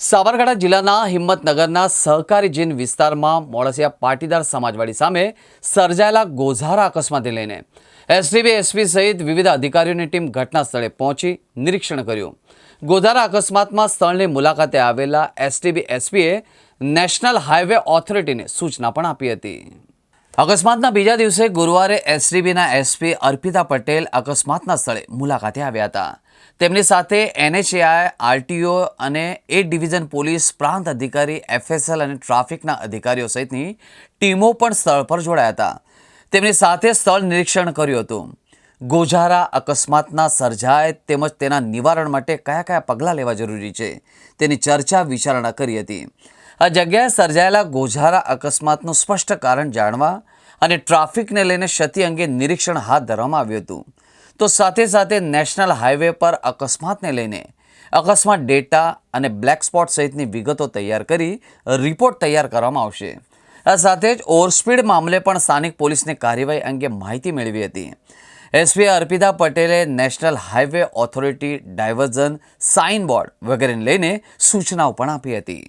સાબરકાંઠા જિલ્લાના હિંમતનગરના સહકારી જીન વિસ્તારમાં મોળસિયા પાટીદાર સમાજવાડી સામે સર્જાયેલા ગોઝારા અકસ્માતને લઈને એસટીબી એસપી સહિત વિવિધ અધિકારીઓની ટીમ ઘટના સ્થળે પહોંચી નિરીક્ષણ કર્યું. ગોઝારા અકસ્માતમાં સ્થળની મુલાકાતે આવેલા એસટીબી એસપીએ નેશનલ હાઈવે ઓથોરિટીને સૂચના પણ આપી હતી. અકસ્માતના બીજા દિવસે ગુરુવારે એસડીબીના એસપી અર્પિતા પટેલ અકસ્માતના સ્થળે મુલાકાતે આવ્યા હતા. તેમની સાથે એનએચએઆઈ, આરટીઓ અને એ ડિવિઝન પોલીસ પ્રાંત અધિકારી, એફએસએલ અને ટ્રાફિકના અધિકારીઓ સહિતની ટીમો પણ સ્થળ પર જોડાયા હતા. તેમની સાથે સ્થળ નિરીક્ષણ કર્યું હતું. ગોઝારા અકસ્માતના સર્જાય તેમજ તેના નિવારણ માટે કયા કયા પગલાં લેવા જરૂરી છે તેની ચર્ચા વિચારણા કરી હતી. આ જગ્યાએ સર્જાયેલા ગોઝારા અકસ્માતનું સ્પષ્ટ કારણ જાણવા અને ટ્રાફિકને લઈને ક્ષતિ અંગે નિરીક્ષણ હાથ ધરવામાં આવ્યું હતું. તો સાથે સાથે નેશનલ હાઈવે પર અકસ્માતને લઈને અકસ્માત ડેટા અને બ્લેક સ્પોટ સહિતની વિગતો તૈયાર કરી રિપોર્ટ તૈયાર કરવામાં આવશે. આ સાથે જ ઓવરસ્પીડ મામલે પણ સ્થાનિક પોલીસને કાર્યવાહી અંગે માહિતી મેળવી હતી. એસપી અર્પિતા પટેલે national highway authority diversion sign board વગેરેને લઈને સૂચનાઓ પણ આપી હતી.